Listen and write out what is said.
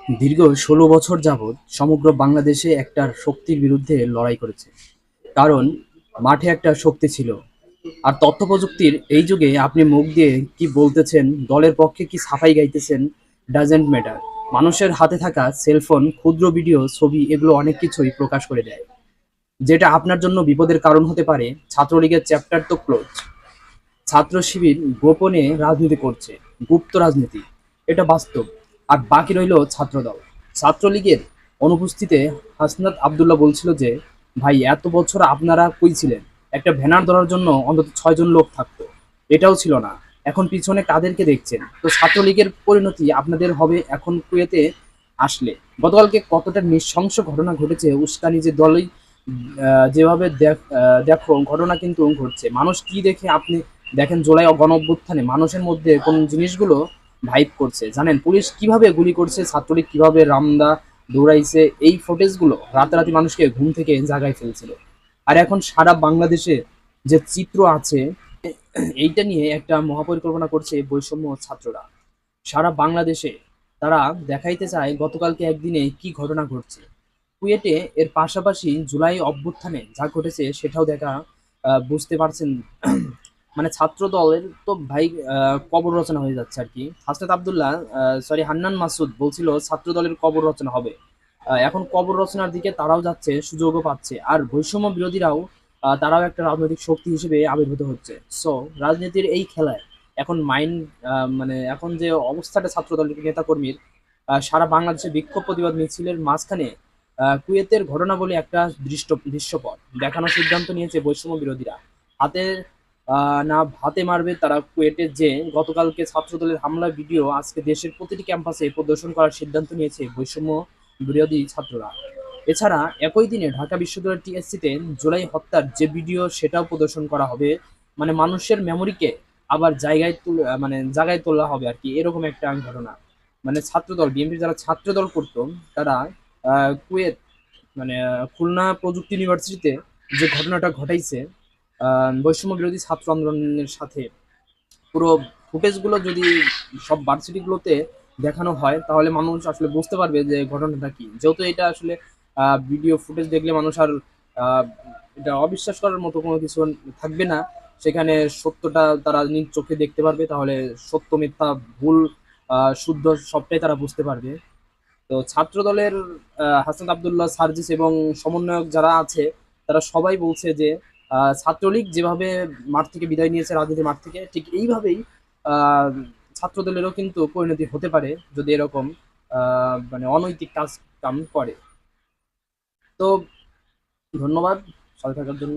দীর্ঘ ষোলো বছর যাবৎ সমগ্র বাংলাদেশে একটা শক্তির বিরুদ্ধে লড়াই করেছে। কারণ, মাঠে একটা শক্তি ছিল। আর তথ্য প্রযুক্তির এই যুগে আপনি মুখ দিয়ে কি বলতেছেন, দলের পক্ষে কি সাফাই গাইতেছেন ডাজেন্ট ম্যাটার মানুষের হাতে থাকা সেলফোন, ক্ষুদ্র ভিডিও, ছবি, এগুলো অনেক কিছুই প্রকাশ করে দেয়। যেটা আপনার জন্য বিপদের কারণ হতে পারে, ছাত্রলীগের চ্যাপ্টার তো ক্লোজ ছাত্র শিবির গোপনে রাজনীতি করছে, গুপ্ত রাজনীতি। এটা বাস্তব। আর বাকি রইল ছাত্রদল। ছাত্রলীগের অনুপস্থিতিতে হাসনাত আবদুল্লাহ বলছিল যে, ভাই, এত বছর আপনারা কই ছিলেন? একটা ভ্যানার ধরার জন্য অন্তত ছয়জন লোক থাকতো। এটাও ছিল না। এখন পিছনে কাদেরকে দেখছেন? তো ছাত্রলীগের পরিণতি আপনাদের হবে এখন কুয়েতে আসলে। গতকালকে কতটা নৃশংস ঘটনা ঘটেছে উস্কানি যে দলই যেভাবে দেখ- ঘটনা কিন্তু ঘটছে। মানুষ কি দেখে আপনি দেখেন জুলাই গণ মানুষের মধ্যে কোন জিনিসগুলো ভাইব করছে। জানেন, পুলিশ কীভাবে গুলি করছে, ছাত্রলীগ কীভাবে রামদা দৌড়াইছে, এই ফুটেজগুলো রাতারাতি মানুষকে ঘুম থেকে জাগায় ফেলছিল। আর এখন সারা বাংলাদেশে যে চিত্র আছে, এইটা নিয়ে একটা মহাপরিকল্পনা করছে বৈষম্য ছাত্ররা। সারা বাংলাদেশে তারা দেখাইতে চায় গতকালকে একদিনে কি ঘটনা ঘটছে। কুয়েটে এর পাশাপাশি জুলাই অভ্যুত্থানে যা ঘটেছে, সেটাও দেখা বুঝতে পারছেন মানে ছাত্র দলের তো ভাই কবর রচনা হয়ে যাচ্ছে আর কি। হাসনাত আবদুল্লাহ সরি হান্নান মাসুদ বলছিল ছাত্র দলের কবর রচনা হবে। এখন কবর রচনার দিকে তারাও যাচ্ছে, সুযোগও পাচ্ছে। আর বৈষম্য বিরোধীরাও তারাও একটা রাজনৈতিক শক্তি হিসেবে আবির্ভূত হচ্ছে। সো রাজনীতির এই খেলায় এখন মাইন্ড মানে এখন যে অবস্থাটা ছাত্র দলের নেতাকর্মীর সারা বাংলাদেশে বিক্ষোভ প্রতিবাদ মিছিলের মাঝখানে কুয়েতের ঘটনা বলে একটা দৃষ্ট, দৃশ্যপট। দেখানোর সিদ্ধান্ত নিয়েছে বৈষম্য বিরোধীরা। হাতে না ভাতে মারবে তারা কুয়েটে যে গতকালকে ছাত্রদলের হামলা ভিডিও আজকে দেশের প্রতিটি ক্যাম্পাসে প্রদর্শন করার সিদ্ধান্ত নিয়েছে বৈষম্য বিরোধী ছাত্ররা। এছাড়া একই দিনে ঢাকা বিশ্ববিদ্যালয়ের টিএসসিতে জুলাই হত্যার যে ভিডিও, সেটাও প্রদর্শন করা হবে। মানে মানুষের মেমোরিকে আবার জায়গায় তুলে মানে জায়গায় তোলা হবে আর কি। এরকম একটা ঘটনা। মানে ছাত্রদল, বিএনপির যারা ছাত্রদল করতো, তারা কুয়েত মানে খুলনা প্রযুক্তি ইউনিভার্সিটিতে যে ঘটনাটা ঘটাইছে বৈষম্য বিরোধী ছাত্র আন্দোলনের সাথে পুরো ফুটেজগুলো যদি সব ভার্সিটিগুলোতে দেখানো হয়, তাহলে মানুষ আসলে বুঝতে পারবে যে ঘটনাটা কি। যেহেতু এটা আসলে ভিডিও ফুটেজ দেখলে মানুষ আর এটা অবিশ্বাস করার মতো কোনো কিছু থাকবে না। সেখানে সত্যটা তারা নিজ চোখে দেখতে পারবে, তাহলে সত্য, মিথ্যা, ভুল শুদ্ধ সবটাই তারা বুঝতে পারবে। তো ছাত্র দলের হাসান আবদুল্লাহ সার্জিস এবং সমন্বয়ক যারা আছে, তারা সবাই বলছে যে ছাত্রলীগ যেভাবে মাঠ থেকে বিদায় নিয়েছে রাজনীতির মাঠ থেকে ঠিক এইভাবেই আহ, ছাত্র দলেরও কিন্তু পরিণতি হতে পারে যদি এরকম মানে অনৈতিক কাজ কাম করে। তো ধন্যবাদ সাথে থাকার জন্য।